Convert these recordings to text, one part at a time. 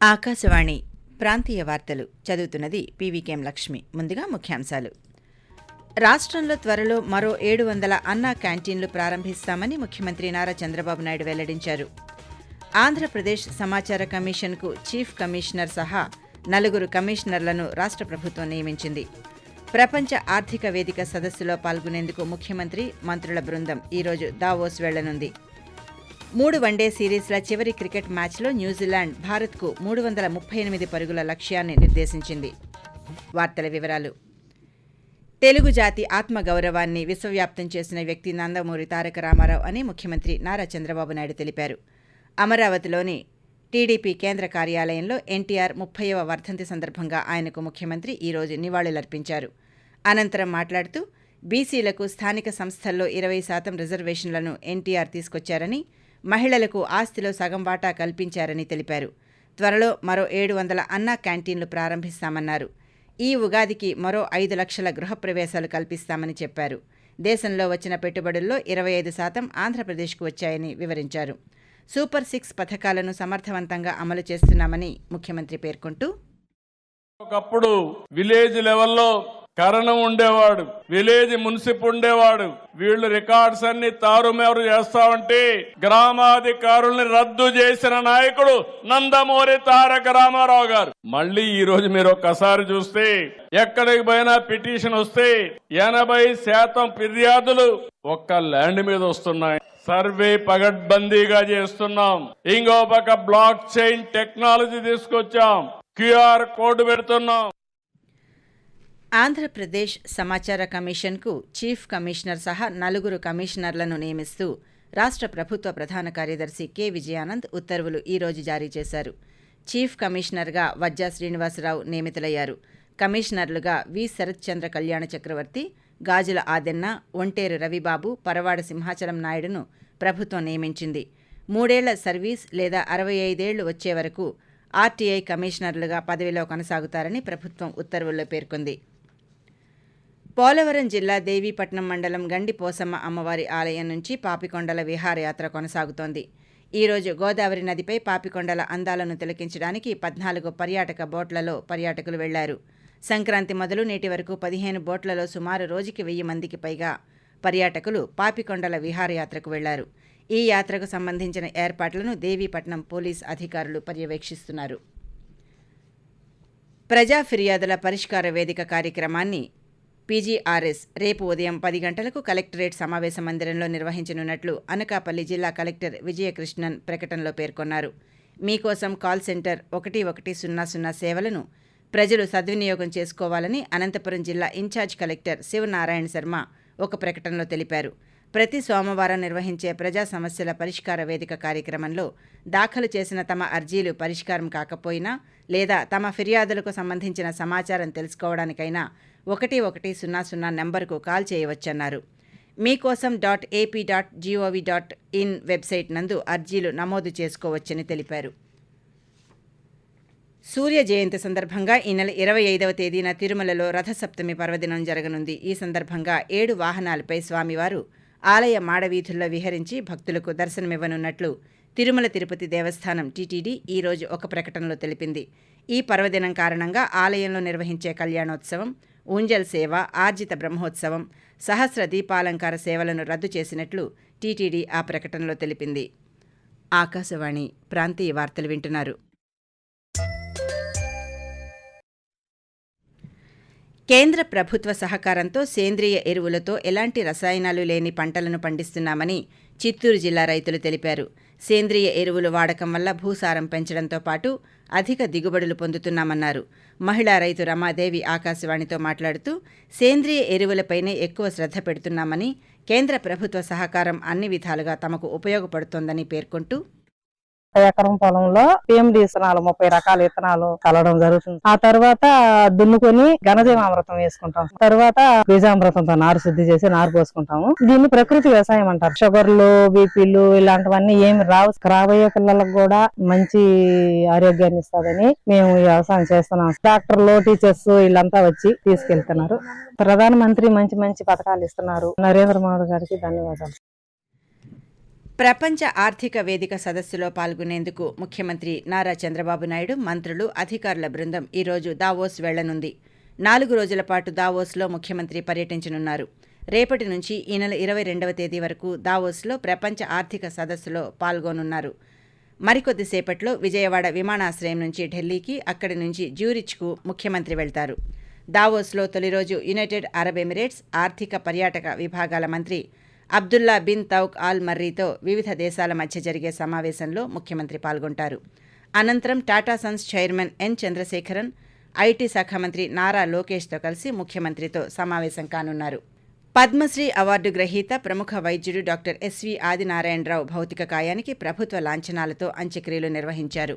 ఆకాశవాణి ప్రాంతీయ వార్తలు చదువుతున్నది పీవీకేఎం లక్ష్మి. ముందుగా ముఖ్యాంశాలు. రాష్ట్రంలో త్వరలో మరో ఏడు వందల అన్నా క్యాంటీన్లు ప్రారంభిస్తామని ముఖ్యమంత్రి నారా చంద్రబాబు నాయుడు వెల్లడించారు. ఆంధ్రప్రదేశ్ సమాచార కమిషన్కు చీఫ్ కమిషనర్ సహా నలుగురు కమిషనర్లను రాష్ట్ర ప్రభుత్వం నియమించింది. ప్రపంచ ఆర్థిక వేదిక సదస్సులో పాల్గొనేందుకు ముఖ్యమంత్రి మంత్రుల బృందం ఈరోజు దావోస్ వెళ్ళనుంది. మూడు వన్డే సిరీస్ల చివరి క్రికెట్ మ్యాచ్లో న్యూజిలాండ్ భారత్కు మూడు వందల ముప్పై ఎనిమిది పరుగుల లక్ష్యాన్ని నిర్దేశించింది. వార్తల వివరాలు. తెలుగు జాతి ఆత్మగౌరవాన్ని విశ్వవ్యాప్తం చేసిన వ్యక్తి నందమూరి తారక రామారావు అని ముఖ్యమంత్రి నారా చంద్రబాబు నాయుడు తెలిపారు. అమరావతిలోని టీడీపీ కేంద్ర కార్యాలయంలో ఎన్టీఆర్ ముప్పైవ వర్ధంతి సందర్భంగా ఆయనకు ముఖ్యమంత్రి ఈరోజు నివాళులర్పించారు. అనంతరం మాట్లాడుతూ బీసీలకు స్థానిక సంస్థల్లో ఇరవై శాతం రిజర్వేషన్లను ఎన్టీఆర్ తీసుకొచ్చారని మహిళలకు ఆస్తిలో సగం వాటా కల్పించారని తెలిపారు. త్వరలో మరో ఏడు వందల అన్నా క్యాంటీన్లు ప్రారంభిస్తామన్నారు. ఈ ఉగాదికి మరో ఐదు లక్షల గృహప్రవేశాలు కల్పిస్తామని చెప్పారు. దేశంలో వచ్చిన పెట్టుబడుల్లో ఇరవై ఐదు శాతం ఆంధ్రప్రదేశ్కు వచ్చాయని వివరించారు. సూపర్ సిక్స్ పథకాలను సమర్థవంతంగా అమలు చేస్తున్నామని ముఖ్యమంత్రి పేర్కొంటూ ఒకప్పుడు విలేజ్ లెవెల్లో కరణం ఉండేవాడు విలేజ్ మున్సిప్ ఉండేవాడు. వీళ్ళు రికార్డ్స్ అన్ని తారుమారు చేస్తామంటే గ్రామాధికారుల్ని రద్దు చేసిన నాయకుడు నందమూరి తారక రామారావు గారు. మళ్ళీ ఈ రోజు మీరు ఒక్కసారి చూస్తే ఎక్కడికి పోయినా పిటిషన్ వస్తే ఎనభై శాతం ఫిర్యాదులు ఒక్క ల్యాండ్ మీద వస్తున్నాయి. సర్వే పగడ్బందీగా చేస్తున్నాం. ఇంకో పక్క బ్లాక్ చైన్ టెక్నాలజీ తీసుకొచ్చాం. క్యూఆర్ కోడ్ పెడుతున్నాం. ఆంధ్రప్రదేశ్ సమాచార కమిషన్కు చీఫ్ కమిషనర్ సహా నలుగురు కమిషనర్లను నియమిస్తూ రాష్ట్ర ప్రభుత్వ ప్రధాన కార్యదర్శి కె. విజయానంద్ ఉత్తర్వులు ఈ రోజు జారీ చేశారు. చీఫ్ కమిషనర్గా వజ్జా శ్రీనివాసరావు నియమితులయ్యారు. కమిషనర్లుగా వి. శరత్చంద్ర కళ్యాణ చక్రవర్తి గాజుల ఆదెన్న ఒంటేరు రవిబాబు పరవాడ సింహాచలం నాయుడును ప్రభుత్వం నియమించింది. మూడేళ్ళ సర్వీస్ లేదా అరవై ఐదేళ్ళు వచ్చే వరకు ఆర్టీఐ కమిషనర్లుగా పదవిలో కొనసాగుతారని ప్రభుత్వం ఉత్తర్వుల్లో పేర్కొంది. పోలవరం జిల్లా దేవీపట్నం మండలం గండి పోసమ్మ అమ్మవారి ఆలయం నుంచి పాపికొండల విహారయాత్ర కొనసాగుతోంది. ఈరోజు గోదావరి నదిపై పాపికొండల అందాలను తిలకించడానికి పద్నాలుగు పర్యాటక బోట్లలో పర్యాటకులు వెళ్ళారు. సంక్రాంతి మొదలు నేటి వరకు పదిహేను బోట్లలో సుమారు రోజుకి వెయ్యి మందికి పైగా పర్యాటకులు పాపికొండల విహారయాత్రకు వెళ్ళారు. ఈ యాత్రకు సంబంధించిన ఏర్పాట్లను దేవీపట్నం పోలీస్ అధికారులు పర్యవేక్షిస్తున్నారు. ప్రజా ఫిర్యాదుల పరిష్కార వేదిక కార్యక్రమాన్ని పీజీఆర్ఎస్ రేపు ఉదయం పది గంటలకు కలెక్టరేట్ సమావేశ మందిరంలో నిర్వహించనున్నట్లు అనకాపల్లి జిల్లా కలెక్టర్ విజయకృష్ణన్ ప్రకటనలో పేర్కొన్నారు. మీకోసం కాల్ సెంటర్ ఒకటి ఒకటి సున్నా సున్నా సేవలను ప్రజలు సద్వినియోగం చేసుకోవాలని అనంతపురం జిల్లా ఇన్ఛార్జ్ కలెక్టర్ శివనారాయణ శర్మ ఒక ప్రకటనలో తెలిపారు. ప్రతి సోమవారం నిర్వహించే ప్రజా సమస్యల పరిష్కార వేదిక కార్యక్రమంలో దాఖలు చేసిన తమ అర్జీలు పరిష్కారం కాకపోయినా లేదా తమ ఫిర్యాదులకు సంబంధించిన సమాచారం తెలుసుకోవడానికైనా ఒకటి ఒకటి సున్నా సున్నా నెంబర్కు కాల్ చేయవచ్చన్నారు. మీకోసం dot AP dot gov dot in website నందు అర్జీలు నమోదు చేసుకోవచ్చని తెలిపారు. సూర్య జయంతి సందర్భంగా ఈ నెల ఇరవై ఐదవ తేదీన తిరుమలలో రథసప్తమి పర్వదినం జరగనుంది. ఈ సందర్భంగా ఏడు వాహనాలపై స్వామివారు ఆలయ మాడవీధుల్లో విహరించి భక్తులకు దర్శనమివ్వనున్నట్లు తిరుమల తిరుపతి దేవస్థానం టీటీడీ ఈ రోజు ఒక ప్రకటనలో తెలిపింది. ఈ పర్వదినం కారణంగా ఆలయంలో నిర్వహించే కళ్యాణోత్సవం ఊంజల్ సేవ ఆర్జిత బ్రహ్మోత్సవం సహస్ర దీపాలంకార సేవలను రద్దు చేసినట్లు టీటీడీ ఆ ప్రకటనలో తెలిపింది. ఆకాశవాణి ప్రాంతీయ వార్తలు వింటున్నారు. కేంద్ర ప్రభుత్వ సహకారంతో సేంద్రియ ఎరువులతో ఎలాంటి రసాయనాలు లేని పంటలను పండిస్తున్నామని చిత్తూరు జిల్లా రైతులు తెలిపారు. సేంద్రియ ఎరువులు వాడకం వల్ల భూసారం పెంచడంతో పాటు అధిక దిగుబడులు పొందుతున్నామన్నారు. మహిళా రైతు రమాదేవి ఆకాశవాణితో మాట్లాడుతూ సేంద్రియ ఎరువులపైనే ఎక్కువ శ్రద్ధ పెడుతున్నామని కేంద్ర ప్రభుత్వ సహకారం అన్ని విధాలుగా తమకు ఉపయోగపడుతోందని పేర్కొంటూ ఎకరం పొలంలో పేమిడి విత్తనాలు ముప్పై రకాల విత్తనాలు కలవడం జరుగుతుంది. ఆ తర్వాత దున్నుకొని ఘనజీవామృతం వేసుకుంటాం. తర్వాత బీజామృతంతో నారు శుద్ధి చేసి నారు పోసుకుంటాము. దీన్ని ప్రకృతి వ్యవసాయం అంటారు. షుగర్లు బీపీలు ఇలాంటివన్నీ ఏమి రావు. రాబోయే పిల్లలకు కూడా మంచి ఆరోగ్యాన్ని ఇస్తుందని మేము వ్యవసాయం చేస్తున్నాం. డాక్టర్లు టీచర్స్ వీళ్ళంతా వచ్చి తీసుకెళ్తున్నారు. ప్రధానమంత్రి మంచి మంచి పథకాలు ఇస్తున్నారు. నరేంద్ర మోడీ గారికి ధన్యవాదాలు. ప్రపంచ ఆర్థిక వేదిక సదస్సులో పాల్గొనేందుకు ముఖ్యమంత్రి నారా చంద్రబాబు నాయుడు మంత్రులు అధికారుల బృందం ఈరోజు దావోస్ వెళ్ళనుంది. నాలుగు రోజుల పాటు దావోస్లో ముఖ్యమంత్రి పర్యటించనున్నారు. రేపటి నుంచి ఈ నెల ఇరవై రెండవ తేదీ వరకు దావోస్లో ప్రపంచ ఆర్థిక సదస్సులో పాల్గొనున్నారు. మరికొద్దిసేపట్లో విజయవాడ విమానాశ్రయం నుంచి ఢిల్లీకి అక్కడి నుంచి జ్యూరిచ్కు ముఖ్యమంత్రి వెళ్తారు. దావోస్లో తొలి రోజు యునైటెడ్ అరబ్ ఎమిరేట్స్ ఆర్థిక పర్యాటక విభాగాల మంత్రి అబ్దుల్లా బిన్ తౌక్ ఆల్ మర్రీతో వివిధ దేశాల మధ్య జరిగే సమావేశంలో ముఖ్యమంత్రి పాల్గొంటారు. అనంతరం Tata Sons chairman N Chandrasekaran IT శాఖ మంత్రి నారా లోకేష్తో కలిసి ముఖ్యమంత్రితో సమావేశం కానున్నారు. పద్మశ్రీ అవార్డు గ్రహీత ప్రముఖ వైద్యుడు డాక్టర్ ఎస్వి ఆదినారాయణరావు భౌతిక కాయానికి ప్రభుత్వ లాంఛనాలతో అంత్యక్రియలు నిర్వహించారు.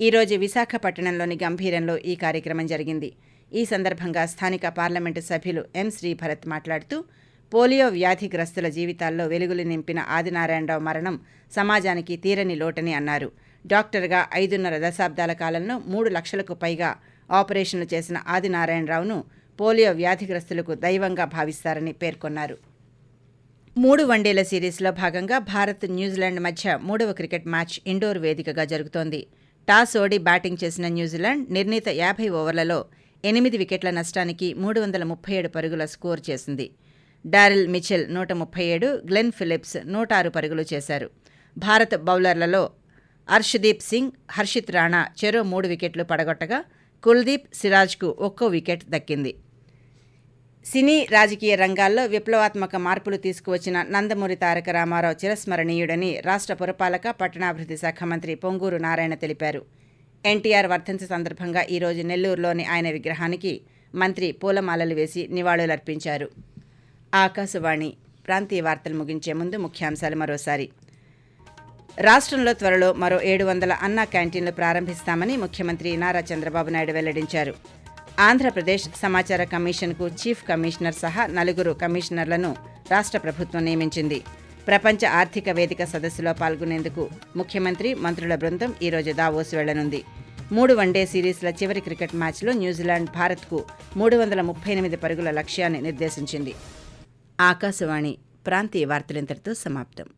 ఈరోజు విశాఖపట్టణంలోని గంభీరంలో ఈ కార్యక్రమం జరిగింది. ఈ సందర్భంగా స్థానిక పార్లమెంటు సభ్యులు ఎం శ్రీభరత్ మాట్లాడుతూ పోలియో వ్యాధిగ్రస్తుల జీవితాల్లో వెలుగులు నింపిన ఆదినారాయణరావు మరణం సమాజానికి తీరని లోటని అన్నారు. డాక్టర్గా ఐదున్నర దశాబ్దాల కాలంలో మూడు లక్షలకు పైగా ఆపరేషన్లు చేసిన ఆదినారాయణరావును పోలియో వ్యాధిగ్రస్తులకు దైవంగా భావిస్తారని పేర్కొన్నారు. మూడు వన్డేల సిరీస్లో భాగంగా భారత్ న్యూజిలాండ్ మధ్య మూడవ క్రికెట్ మ్యాచ్ ఇండోర్ వేదికగా జరుగుతోంది. టాస్ ఓడి బ్యాటింగ్ చేసిన న్యూజిలాండ్ నిర్ణీత యాభై ఓవర్లలో ఎనిమిది వికెట్ల నష్టానికి మూడు వందల ముప్పై ఏడు పరుగుల స్కోర్ చేసింది. డారిల్ మిచెల్ నూట ముప్పై ఏడు గ్లెన్ ఫిలిప్స్ నూట ఆరు పరుగులు చేశారు. భారత్ బౌలర్లలో అర్షదీప్ సింగ్ హర్షిత్ రాణా చెరో మూడు వికెట్లు పడగొట్టగా కుల్దీప్ సిరాజ్కు ఒక్కో వికెట్ దక్కింది. సినీ రాజకీయ రంగాల్లో విప్లవాత్మక మార్పులు తీసుకువచ్చిన నందమూరి తారక రామారావు చిరస్మరణీయుడని రాష్ట్ర పురపాలక పట్టణాభివృద్ధి శాఖ మంత్రి పొంగూరు నారాయణ తెలిపారు. ఎన్టీఆర్ వర్ధంతి సందర్భంగా ఈరోజు నెల్లూరులోని ఆయన విగ్రహానికి మంత్రి పూలమాలలు వేసి నివాళులర్పించారు. ఆకాశవాణి ప్రాంతీయ వార్తలు ముగించే ముందు ముఖ్యాంశాలు మరోసారి. రాష్ట్రంలో త్వరలో మరో ఏడు వందల అన్నా క్యాంటీన్లు ప్రారంభిస్తామని ముఖ్యమంత్రి నారా చంద్రబాబు నాయుడు వెల్లడించారు. ఆంధ్రప్రదేశ్ సమాచార కమిషన్కు చీఫ్ కమిషనర్ సహా నలుగురు కమిషనర్లను రాష్ట్ర ప్రభుత్వం నియమించింది. ప్రపంచ ఆర్థిక వేదిక సదస్సులో పాల్గొనేందుకు ముఖ్యమంత్రి మంత్రుల బృందం ఈరోజు దావోస్ వెళ్ళనుంది. మూడు వన్డే సిరీస్ల చివరి క్రికెట్ మ్యాచ్లో న్యూజిలాండ్ భారత్కు మూడు వందల ముప్పై ఎనిమిది పరుగుల లక్ష్యాన్ని నిర్దేశించింది. ఆకాశవాణి ప్రాంతీయ వార్తలింతటితో సమాప్తం.